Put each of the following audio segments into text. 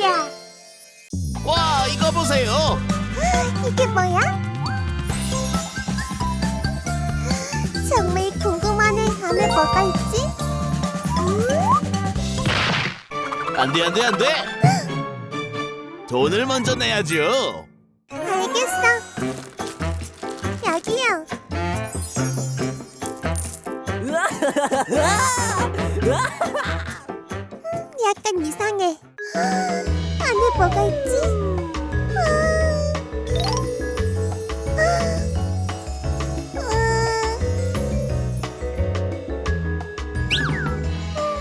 보자. 와 이거 보세요. 이게 뭐야? 정말 궁금하네. 안에 뭐가 있지? 안돼 안 돼 안 돼. 돈을 먼저 내야죠. 알겠어. 여기요. 음, 약간 이상해. 뭐가 있지?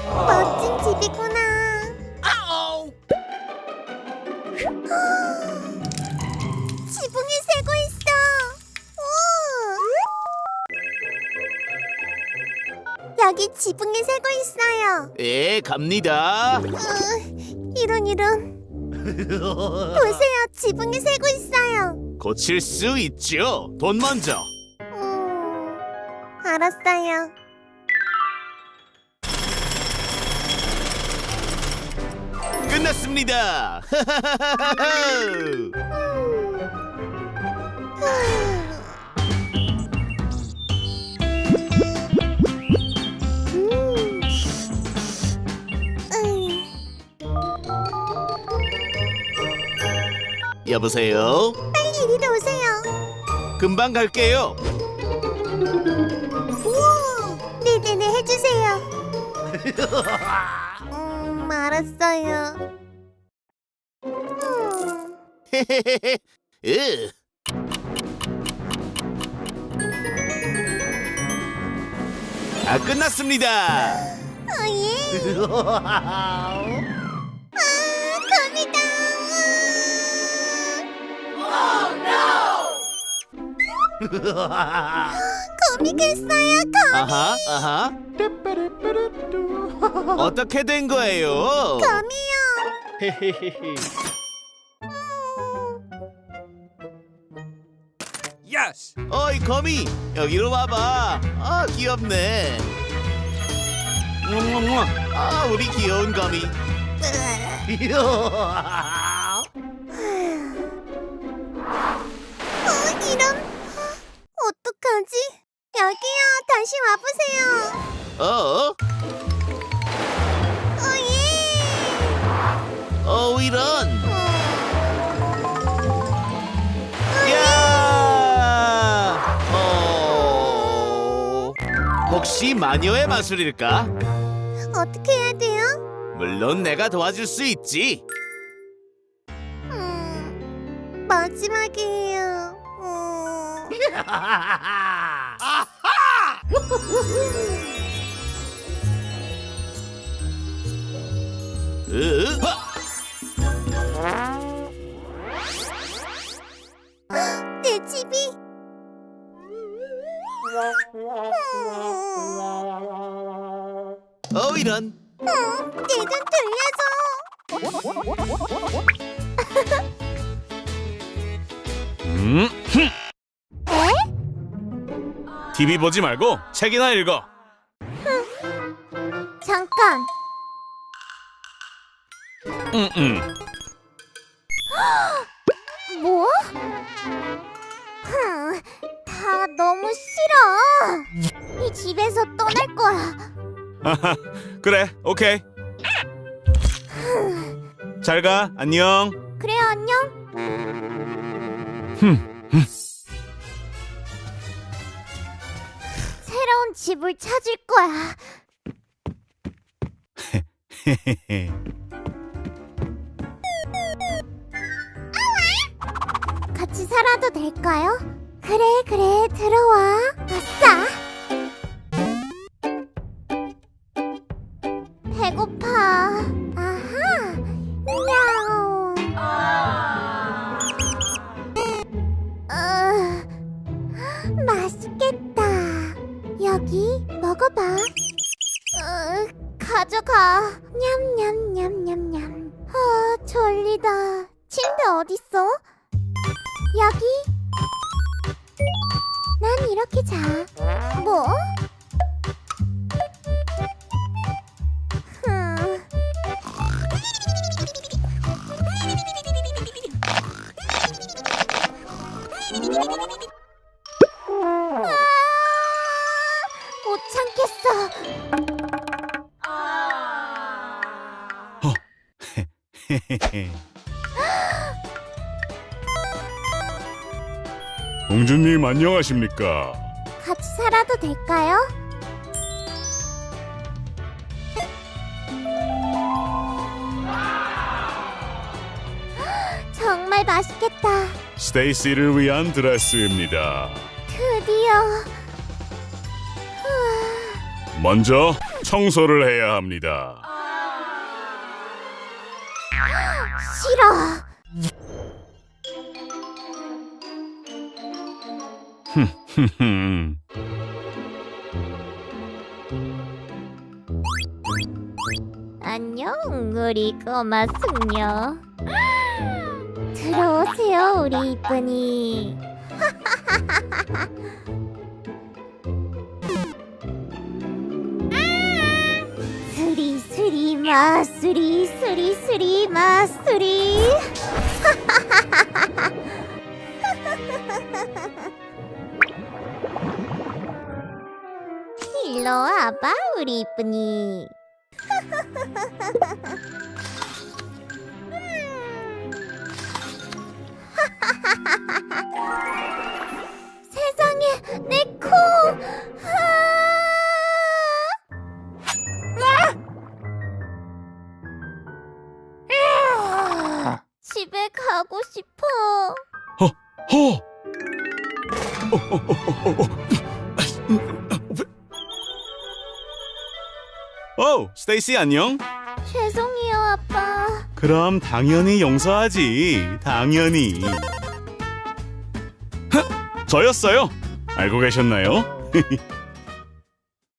아, 멋진 집이구나. 지붕이 새고 있어. 오. 여기 지붕이 새고 있어요. 예 갑니다. 으, 이런 이런. 보세요, 지붕이 새고 있어요. 고칠 수 있죠. 돈 먼저. 음, 알았어요. 끝났습니다. 여보세요. 빨리 이리로 오세요. 금방 갈게요. 우와, 네네네 해주세요. 음, 알았어요. 음, 으. 다 끝났습니다. 어, 예. 거미 겠어요, 거미. 아하 아하. 어떻게 된 거예요? 거미요. Yes. 어이 거미 여기로 와봐. 아 귀엽네. 음, 아 우리 귀여운 거미. 어, 이런. 여기요, 다시 와보세요. 어? 어, 예. 어 이런. 어, 야! 어. 혹시 마녀의 마술일까? 어떻게 해야 돼요? 물론 내가 도와줄 수 있지. 음, 마지막이에요. 음. 어 이런. 내돈 돌려줘. 음. 에? TV 보지 말고 책이나 읽어. 잠깐. 음, 음. 뭐? 너무 싫어. 이 집에서 떠날 거야. 아하, 그래, 오케이. 잘 가, 안녕. 그래 안녕. 흠, 새로운 집을 찾을 거야. 같이 살아도 될까요? 그래 그래 들어와. 아싸. 배고파. 아하. 야옹. 어, 맛있겠다. 여기 먹어봐. 어, 가져가. 냠냠냠냠냠. 아 졸리다. 침대 어딨어? 여기. 그냥 이렇게 자. 뭐? 헤헤헤 아, 공주님 안녕하십니까? 같이 살아도 될까요? 정말 맛있겠다. 스테이시를 위한 드레스입니다. 드디어. 먼저 청소를 해야 합니다. 싫어. 안녕, 우리 꼬마 숙녀. 들어오세요, 우리 이쁜이. 스리 스리 마스리 스리 스리 마스리. 우리 이쁜이. 세상에 내 코! 아! 집에 가고 싶어. 오, 스테이시 안녕. 죄송해요, 아빠. 그럼 당연히 용서하지. 당연히. 저였어요. 알고 계셨나요?